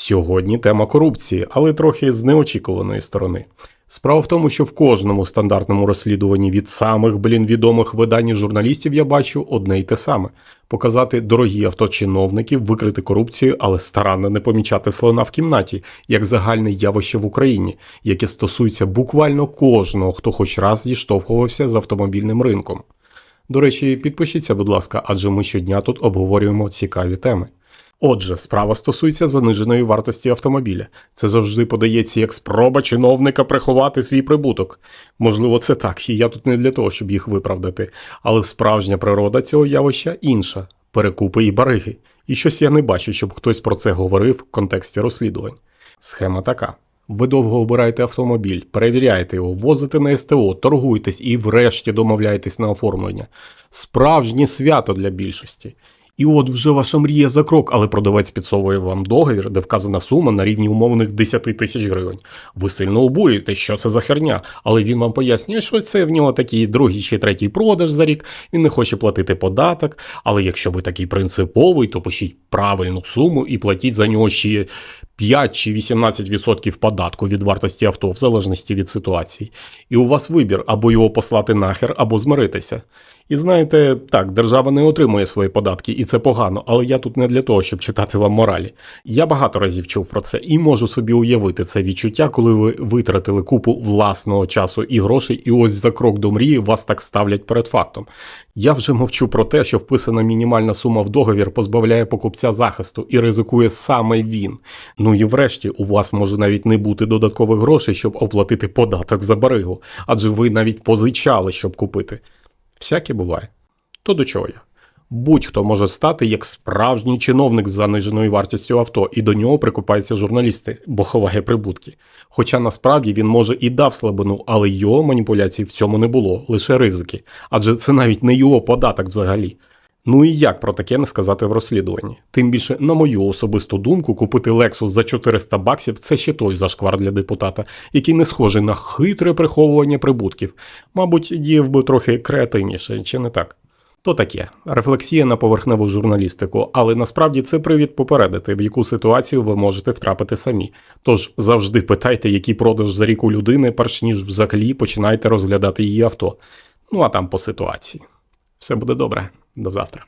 Сьогодні тема корупції, але трохи з неочікуваної сторони. Справа в тому, що в кожному стандартному розслідуванні від самих блін відомих видань журналістів я бачу одне й те саме: показати дорогі авто чиновників, викрити корупцію, але старанно не помічати слона в кімнаті, як загальне явище в Україні, яке стосується буквально кожного, хто хоч раз зіштовхувався з автомобільним ринком. До речі, підпишіться, будь ласка, адже ми щодня тут обговорюємо цікаві теми. Отже, справа стосується заниженої вартості автомобіля. Це завжди подається як спроба чиновника приховати свій прибуток. Можливо, це так, і я тут не для того, щоб їх виправдати. Але справжня природа цього явища інша перекупи і бариги. І щось я не бачу, щоб хтось про це говорив в контексті розслідувань. Схема така. Ви довго обираєте автомобіль, перевіряєте його, возите на СТО, торгуєтесь і врешті домовляєтесь на оформлення. Справжнє свято для більшості. І от вже ваша мрія за крок, але продавець підсовує вам договір, де вказана сума на рівні умовних 10 тисяч гривень. Ви сильно обурюєте, що це за херня, але він вам пояснює, що це в нього такий другий чи третій продаж за рік, він не хоче платити податок. Але якщо ви такий принциповий, то пишіть правильну суму і платіть за нього ще 5 чи 18% податку від вартості авто, в залежності від ситуації. І у вас вибір або його послати нахер, або змиритися. І знаєте, так, держава не отримує свої податки, і це погано, але я тут не для того, щоб читати вам моралі. Я багато разів чув про це і можу собі уявити це відчуття, коли ви витратили купу власного часу і грошей, і ось за крок до мрії вас так ставлять перед фактом. Я вже мовчу про те, що вписана мінімальна сума в договір позбавляє покупця захисту і ризикує саме він. Ну і врешті у вас може навіть не бути додаткових грошей, щоб оплатити податок за баригу, адже ви навіть позичали, щоб купити. Всяке буває. То до чого я? Будь-хто може стати як справжній чиновник з заниженою вартістю авто, і до нього прикупаються журналісти, бо ховає прибутки. Хоча насправді він може і дав слабину, але його маніпуляцій в цьому не було, лише ризики, адже це навіть не його податок взагалі. Ну і як про таке не сказати в розслідуванні? Тим більше, на мою особисту думку, купити Lexus за 400 баксів це ще той зашквар для депутата, який не схожий на хитре приховування прибутків. Мабуть, діяв би трохи креативніше, чи не так? То таке рефлексія на поверхневу журналістику, але насправді це привід попередити, в яку ситуацію ви можете втрапити самі. Тож завжди питайте, який продаж за рік у людини, перш ніж взагалі починайте розглядати її авто. Ну а там по ситуації. Все буде добре. До завтра.